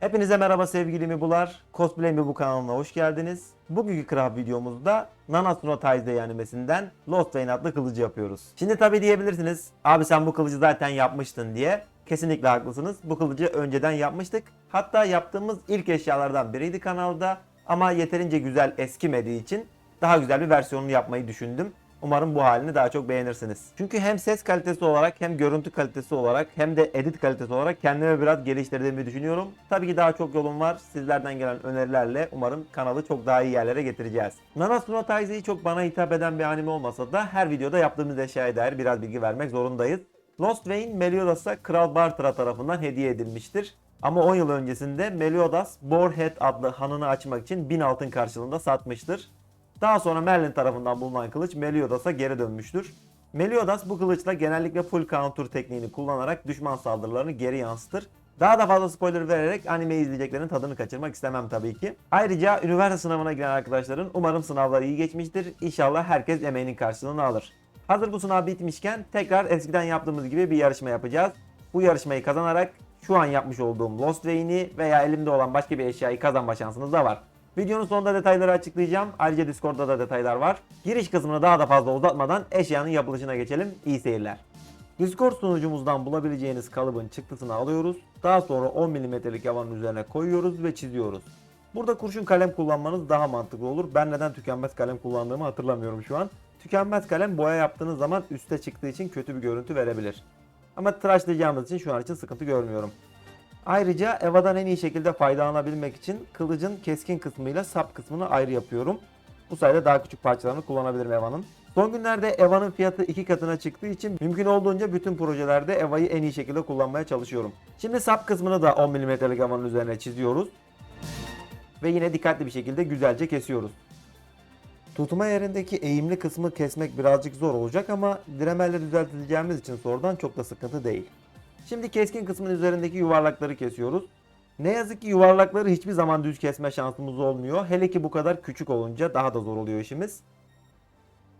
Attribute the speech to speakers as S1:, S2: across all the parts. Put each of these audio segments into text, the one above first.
S1: Hepinize merhaba sevgili Mibular. Cosplay Mibu kanalına hoş geldiniz. Bugünkü craft videomuzda Nanatsuno Taizai animesinden Lost Vein adlı kılıcı yapıyoruz. Şimdi tabi diyebilirsiniz, abi sen bu kılıcı zaten yapmıştın diye. Kesinlikle haklısınız. Bu kılıcı önceden yapmıştık. Hatta yaptığımız ilk eşyalardan biriydi kanalda. Ama yeterince güzel eskimediği için daha güzel bir versiyonunu yapmayı düşündüm. Umarım bu halini daha çok beğenirsiniz. Çünkü hem ses kalitesi olarak hem görüntü kalitesi olarak hem de edit kalitesi olarak kendime biraz geliştirdiğimi düşünüyorum. Tabii ki daha çok yolum var. Sizlerden gelen önerilerle umarım kanalı çok daha iyi yerlere getireceğiz. Nanatsuno Taizai çok bana hitap eden bir anime olmasa da her videoda yaptığımız eşyaya dair biraz bilgi vermek zorundayız. Lost Vein Meliodas'a Kral Bartra tarafından hediye edilmiştir. Ama 10 yıl öncesinde Meliodas Boarhead adlı hanını açmak için 1000 altın karşılığında satmıştır. Daha sonra Merlin tarafından bulunan kılıç Meliodas'a geri dönmüştür. Meliodas bu kılıçla genellikle full counter tekniğini kullanarak düşman saldırılarını geri yansıtır. Daha da fazla spoiler vererek animeyi izleyeceklerin tadını kaçırmak istemem tabii ki. Ayrıca üniversite sınavına giren arkadaşların umarım sınavları iyi geçmiştir. İnşallah herkes emeğinin karşılığını alır. Hazır bu sınav bitmişken tekrar eskiden yaptığımız gibi bir yarışma yapacağız. Bu yarışmayı kazanarak şu an yapmış olduğum Lost Vein'i veya elimde olan başka bir eşyayı kazanma şansınız da var. Videonun sonunda detayları açıklayacağım. Ayrıca Discord'da da detaylar var. Giriş kısmını daha da fazla uzatmadan eşyanın yapılışına geçelim. İyi seyirler. Discord sunucumuzdan bulabileceğiniz kalıbın çıktısını alıyoruz. Daha sonra 10 mm'lik yavanın üzerine koyuyoruz ve çiziyoruz. Burada kurşun kalem kullanmanız daha mantıklı olur. Ben neden tükenmez kalem kullandığımı hatırlamıyorum şu an. Tükenmez kalem boya yaptığınız zaman üste çıktığı için kötü bir görüntü verebilir. Ama tıraşlayacağımız için şu an için sıkıntı görmüyorum. Ayrıca EVA'dan en iyi şekilde faydalanabilmek için kılıcın keskin kısmıyla sap kısmını ayrı yapıyorum. Bu sayede daha küçük parçalarını kullanabilirim EVA'nın. Son günlerde EVA'nın fiyatı iki katına çıktığı için mümkün olduğunca bütün projelerde EVA'yı en iyi şekilde kullanmaya çalışıyorum. Şimdi sap kısmını da 10 mm'lik EVA'nın üzerine çiziyoruz. Ve yine dikkatli bir şekilde güzelce kesiyoruz. Tutma yerindeki eğimli kısmı kesmek birazcık zor olacak ama diremelle düzeltileceğimiz için sonradan çok da sıkıntı değil. Şimdi keskin kısmın üzerindeki yuvarlakları kesiyoruz. Ne yazık ki yuvarlakları hiçbir zaman düz kesme şansımız olmuyor. Hele ki bu kadar küçük olunca daha da zor oluyor işimiz.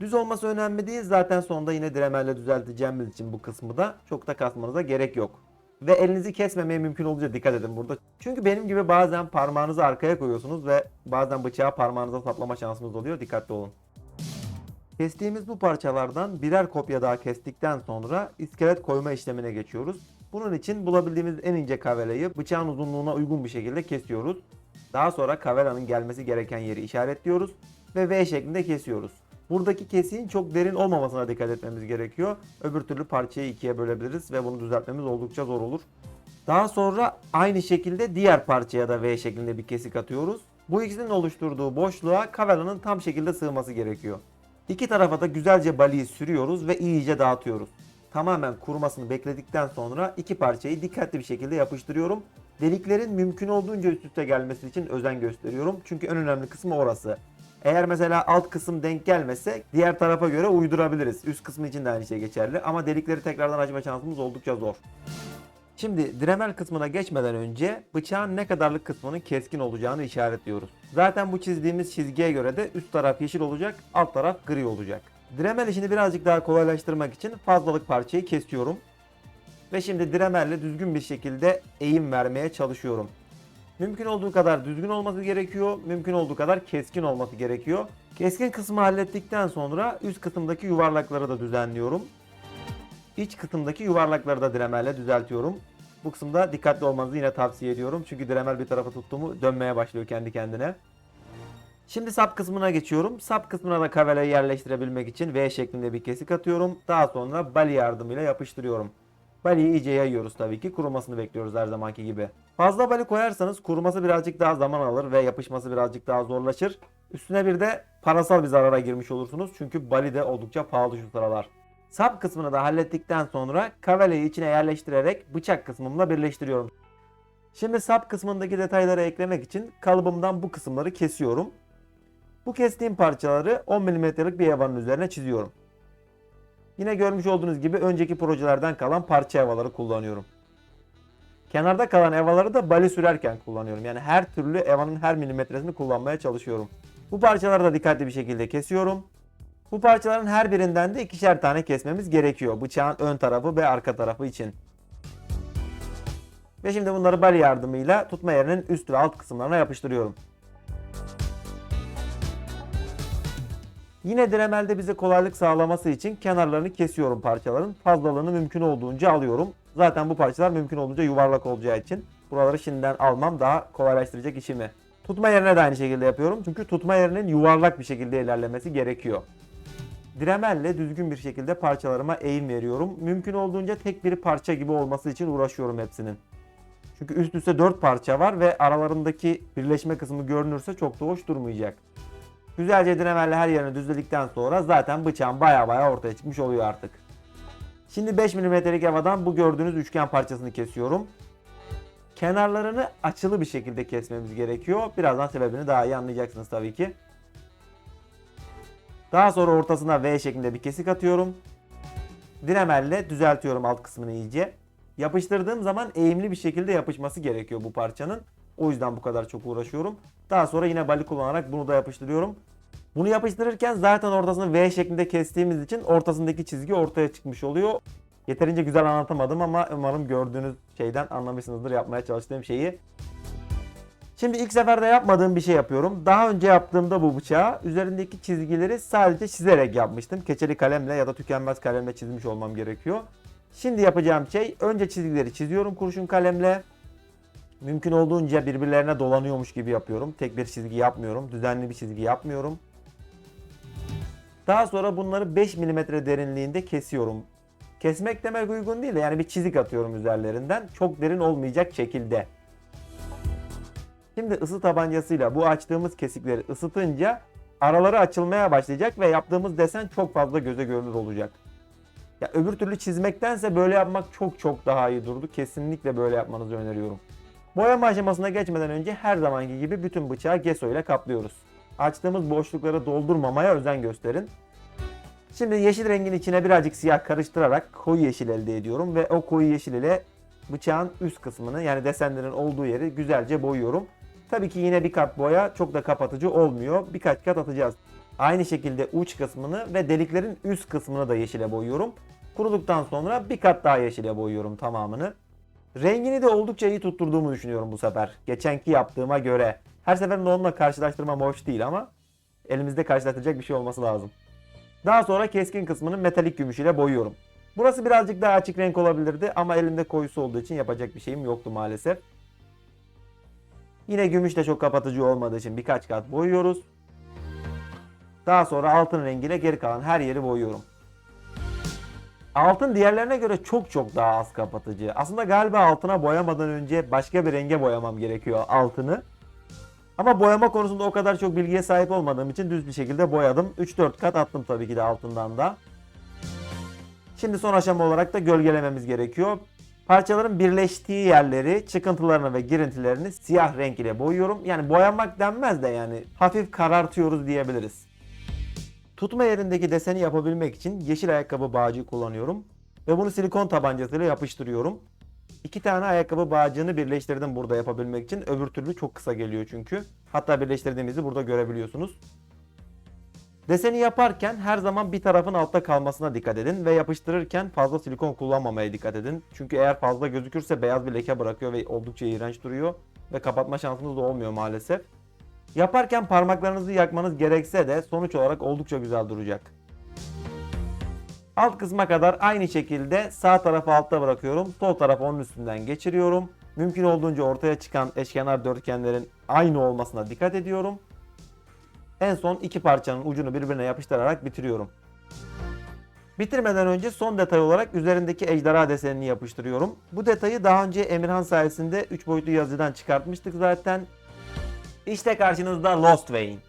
S1: Düz olması önemli değil. Zaten sonunda yine diremelle düzelteceğimiz için bu kısmı da çok da kasmanıza gerek yok. Ve elinizi kesmemeye mümkün olunca dikkat edin burada. Çünkü benim gibi bazen parmağınızı arkaya koyuyorsunuz ve bazen bıçağı parmağınıza saplama şansınız oluyor. Dikkatli olun. Kestiğimiz bu parçalardan birer kopya daha kestikten sonra iskelet koyma işlemine geçiyoruz. Bunun için bulabildiğimiz en ince kavelayı bıçağın uzunluğuna uygun bir şekilde kesiyoruz. Daha sonra kavelanın gelmesi gereken yeri işaretliyoruz ve V şeklinde kesiyoruz. Buradaki kesiğin çok derin olmamasına dikkat etmemiz gerekiyor. Öbür türlü parçayı ikiye bölebiliriz ve bunu düzeltmemiz oldukça zor olur. Daha sonra aynı şekilde diğer parçaya da V şeklinde bir kesik atıyoruz. Bu ikisinin oluşturduğu boşluğa kavelanın tam şekilde sığması gerekiyor. İki tarafa da güzelce baliyi sürüyoruz ve iyice dağıtıyoruz. Tamamen kurumasını bekledikten sonra iki parçayı dikkatli bir şekilde yapıştırıyorum. Deliklerin mümkün olduğunca üst üste gelmesi için özen gösteriyorum. Çünkü en önemli kısmı orası. Eğer mesela alt kısım denk gelmese diğer tarafa göre uydurabiliriz. Üst kısmı için de aynı şey geçerli. Ama delikleri tekrardan açma şansımız oldukça zor. Şimdi dremel kısmına geçmeden önce bıçağın ne kadarlık kısmının keskin olacağını işaretliyoruz. Zaten bu çizdiğimiz çizgiye göre de üst taraf yeşil olacak, alt taraf gri olacak. Dremel işini birazcık daha kolaylaştırmak için fazlalık parçayı kesiyorum. Ve şimdi dremelle düzgün bir şekilde eğim vermeye çalışıyorum. Mümkün olduğu kadar düzgün olması gerekiyor, mümkün olduğu kadar keskin olması gerekiyor. Keskin kısmı hallettikten sonra üst kısımdaki yuvarlakları da düzenliyorum. İç kısımdaki yuvarlakları da dremelle düzeltiyorum. Bu kısımda dikkatli olmanızı yine tavsiye ediyorum. Çünkü dremel bir tarafa tuttuğumu dönmeye başlıyor kendi kendine. Şimdi sap kısmına geçiyorum. Sap kısmına da kavelayı yerleştirebilmek için V şeklinde bir kesik atıyorum. Daha sonra bali yardımıyla yapıştırıyorum. Baliyi iyice yayıyoruz tabii ki. Kurumasını bekliyoruz her zamanki gibi. Fazla bali koyarsanız kuruması birazcık daha zaman alır ve yapışması birazcık daha zorlaşır. Üstüne bir de parasal bir zarara girmiş olursunuz. Çünkü bali de oldukça pahalı şu sıralar. Sap kısmını da hallettikten sonra kavelayı içine yerleştirerek bıçak kısmımla birleştiriyorum. Şimdi sap kısmındaki detayları eklemek için kalıbımdan bu kısımları kesiyorum. Bu kestiğim parçaları 10 mm'lik bir yavanın üzerine çiziyorum. Yine görmüş olduğunuz gibi önceki projelerden kalan parça evaları kullanıyorum. Kenarda kalan evaları da bali sürerken kullanıyorum. Yani her türlü evanın her milimetresini kullanmaya çalışıyorum. Bu parçaları da dikkatli bir şekilde kesiyorum. Bu parçaların her birinden de ikişer tane kesmemiz gerekiyor. Bıçağın ön tarafı ve arka tarafı için. Ve şimdi bunları bali yardımıyla tutma yerinin üst ve alt kısımlarına yapıştırıyorum. Yine Dremel'de bize kolaylık sağlaması için kenarlarını kesiyorum parçaların. Fazlalığını mümkün olduğunca alıyorum. Zaten bu parçalar mümkün olduğunca yuvarlak olacağı için buraları şimdiden almam daha kolaylaştıracak işimi. Tutma yerine de aynı şekilde yapıyorum. Çünkü tutma yerinin yuvarlak bir şekilde ilerlemesi gerekiyor. Dremelle düzgün bir şekilde parçalarıma eğim veriyorum. Mümkün olduğunca tek bir parça gibi olması için uğraşıyorum hepsinin. Çünkü üst üste 4 parça var ve aralarındaki birleşme kısmı görünürse çok da hoş durmayacak. Güzelce Dremelle her yerini düzledikten sonra zaten bıçağım baya baya ortaya çıkmış oluyor artık. Şimdi 5 mm'lik havadan bu gördüğünüz üçgen parçasını kesiyorum. Kenarlarını açılı bir şekilde kesmemiz gerekiyor. Birazdan sebebini daha iyi anlayacaksınız tabii ki. Daha sonra ortasına V şeklinde bir kesik atıyorum. Dremelle düzeltiyorum alt kısmını iyice. Yapıştırdığım zaman eğimli bir şekilde yapışması gerekiyor bu parçanın. O yüzden bu kadar çok uğraşıyorum. Daha sonra yine bali kullanarak bunu da yapıştırıyorum. Bunu yapıştırırken zaten ortasını V şeklinde kestiğimiz için ortasındaki çizgi ortaya çıkmış oluyor. Yeterince güzel anlatamadım ama umarım gördüğünüz şeyden anlamışsınızdır yapmaya çalıştığım şeyi. Şimdi ilk seferde yapmadığım bir şey yapıyorum. Daha önce yaptığımda bu bıçağı üzerindeki çizgileri sadece çizerek yapmıştım. Keçeli kalemle ya da tükenmez kalemle çizmiş olmam gerekiyor. Şimdi yapacağım şey önce çizgileri çiziyorum kurşun kalemle. Mümkün olduğunca birbirlerine dolanıyormuş gibi yapıyorum. Tek bir çizgi yapmıyorum. Düzenli bir çizgi yapmıyorum. Daha sonra bunları 5 mm derinliğinde kesiyorum. Kesmek demek uygun değil de yani bir çizik atıyorum üzerlerinden. Çok derin olmayacak şekilde. Şimdi ısı tabancasıyla bu açtığımız kesikleri ısıtınca araları açılmaya başlayacak ve yaptığımız desen çok fazla göze görünür olacak. Ya öbür türlü çizmektense böyle yapmak çok çok daha iyi durdu. Kesinlikle böyle yapmanızı öneriyorum. Boyama aşamasına geçmeden önce her zamanki gibi bütün bıçağı gesso ile kaplıyoruz. Açtığımız boşlukları doldurmamaya özen gösterin. Şimdi yeşil rengin içine birazcık siyah karıştırarak koyu yeşil elde ediyorum ve o koyu yeşil ile bıçağın üst kısmını yani desenlerin olduğu yeri güzelce boyuyorum. Tabii ki yine bir kat boya çok da kapatıcı olmuyor. Birkaç kat atacağız. Aynı şekilde uç kısmını ve deliklerin üst kısmını da yeşile boyuyorum. Kuruduktan sonra bir kat daha yeşile boyuyorum tamamını. Rengini de oldukça iyi tutturduğumu düşünüyorum bu sefer. Geçenki yaptığıma göre. Her seferinde onunla karşılaştırmam hoş değil ama elimizde karşılaştıracak bir şey olması lazım. Daha sonra keskin kısmını metalik gümüş ile boyuyorum. Burası birazcık daha açık renk olabilirdi ama elimde koyusu olduğu için yapacak bir şeyim yoktu maalesef. Yine gümüş de çok kapatıcı olmadığı için birkaç kat boyuyoruz. Daha sonra altın rengiyle geri kalan her yeri boyuyorum. Altın diğerlerine göre çok çok daha az kapatıcı. Aslında galiba altına boyamadan önce başka bir renge boyamam gerekiyor altını. Ama boyama konusunda o kadar çok bilgiye sahip olmadığım için düz bir şekilde boyadım. 3-4 kat attım tabii ki de altından da. Şimdi son aşama olarak da gölgelememiz gerekiyor. Parçaların birleştiği yerleri, çıkıntılarını ve girintilerini siyah renk ile boyuyorum. Yani boyamak denmez de yani hafif karartıyoruz diyebiliriz. Tutma yerindeki deseni yapabilmek için yeşil ayakkabı bağcığı kullanıyorum. Ve bunu silikon tabancasıyla yapıştırıyorum. İki tane ayakkabı bağcığını birleştirdim burada yapabilmek için. Öbür türlü çok kısa geliyor çünkü. Hatta birleştirdiğimizi burada görebiliyorsunuz. Deseni yaparken her zaman bir tarafın altta kalmasına dikkat edin ve yapıştırırken fazla silikon kullanmamaya dikkat edin. Çünkü eğer fazla gözükürse beyaz bir leke bırakıyor ve oldukça iğrenç duruyor ve kapatma şansınız da olmuyor maalesef. Yaparken parmaklarınızı yakmanız gerekse de sonuç olarak oldukça güzel duracak. Alt kısma kadar aynı şekilde sağ tarafı altta bırakıyorum. Sol tarafı onun üstünden geçiriyorum. Mümkün olduğunca ortaya çıkan eşkenar dörtgenlerin aynı olmasına dikkat ediyorum. En son iki parçanın ucunu birbirine yapıştırarak bitiriyorum. Bitirmeden önce son detay olarak üzerindeki ejderha desenini yapıştırıyorum. Bu detayı daha önce Emirhan sayesinde 3 boyutlu yazıdan çıkartmıştık zaten. İşte karşınızda Lost Vein.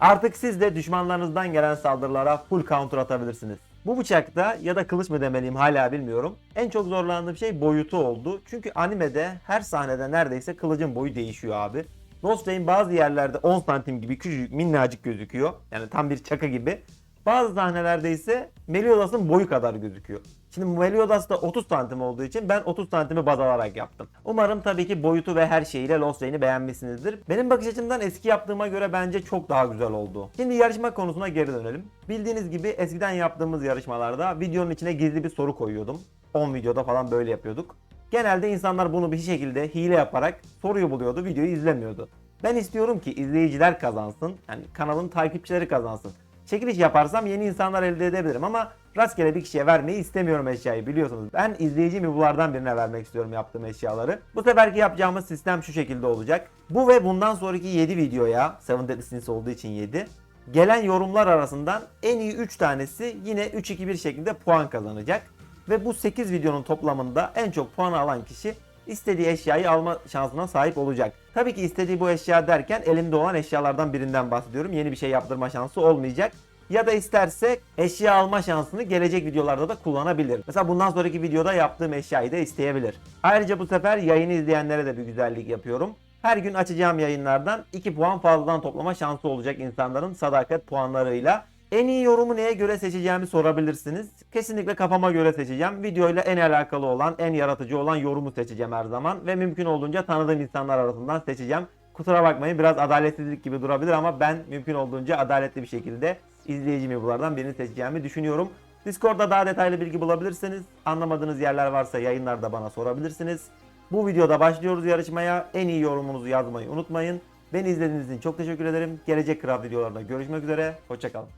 S1: Artık siz de düşmanlarınızdan gelen saldırılara full counter atabilirsiniz. Bu bıçakta ya da kılıç mı demeliyim hala bilmiyorum. En çok zorlandığım şey boyutu oldu. Çünkü animede her sahnede neredeyse kılıcın boyu değişiyor abi. Lost Vein bazı yerlerde 10 santim gibi küçücük minnacık gözüküyor. Yani tam bir çaka gibi. Bazı sahnelerde ise Meliodas boyu kadar gözüküyor. Şimdi Meliodas da 30 santim olduğu için ben 30 santimi baz alarak yaptım. Umarım tabii ki boyutu ve her şeyiyle Lost Rain'i beğenmişsinizdir. Benim bakış açımdan eski yaptığıma göre bence çok daha güzel oldu. Şimdi yarışma konusuna geri dönelim. Bildiğiniz gibi eskiden yaptığımız yarışmalarda videonun içine gizli bir soru koyuyordum. 10 videoda falan böyle yapıyorduk. Genelde insanlar bunu bir şekilde hile yaparak soruyu buluyordu, videoyu izlemiyordu. Ben istiyorum ki izleyiciler kazansın, yani kanalın takipçileri kazansın. Çekiliş yaparsam yeni insanlar elde edebilirim ama rastgele bir kişiye vermeyi istemiyorum eşyayı biliyorsunuz. Ben izleyici mibulardan birine vermek istiyorum yaptığım eşyaları. Bu seferki yapacağımız sistem şu şekilde olacak. Bu ve bundan sonraki 7 videoya, 7 Deadly olduğu için 7, gelen yorumlar arasından en iyi 3 tanesi yine 3-2-1 şekilde puan kazanacak. Ve bu 8 videonun toplamında en çok puan alan kişi istediği eşyayı alma şansına sahip olacak. Tabii ki istediği bu eşya derken elimde olan eşyalardan birinden bahsediyorum. Yeni bir şey yaptırma şansı olmayacak. Ya da isterse eşya alma şansını gelecek videolarda da kullanabilir. Mesela bundan sonraki videoda yaptığım eşyayı da isteyebilir. Ayrıca bu sefer yayını izleyenlere de bir güzellik yapıyorum. Her gün açacağım yayınlardan 2 puan fazladan toplama şansı olacak insanların sadakat puanlarıyla. En iyi yorumu neye göre seçeceğimi sorabilirsiniz. Kesinlikle kafama göre seçeceğim. Videoyla en alakalı olan, en yaratıcı olan yorumu seçeceğim her zaman. Ve mümkün olduğunca tanıdığım insanlar arasından seçeceğim. Kusura bakmayın biraz adaletsizlik gibi durabilir ama ben mümkün olduğunca adaletli bir şekilde izleyici mibulardan birini seçeceğimi düşünüyorum. Discord'da daha detaylı bilgi bulabilirsiniz. Anlamadığınız yerler varsa yayınlarda bana sorabilirsiniz. Bu videoda başlıyoruz yarışmaya. En iyi yorumunuzu yazmayı unutmayın. Beni izlediğiniz için çok teşekkür ederim. Gelecek Craft videolarda görüşmek üzere. Hoşçakalın.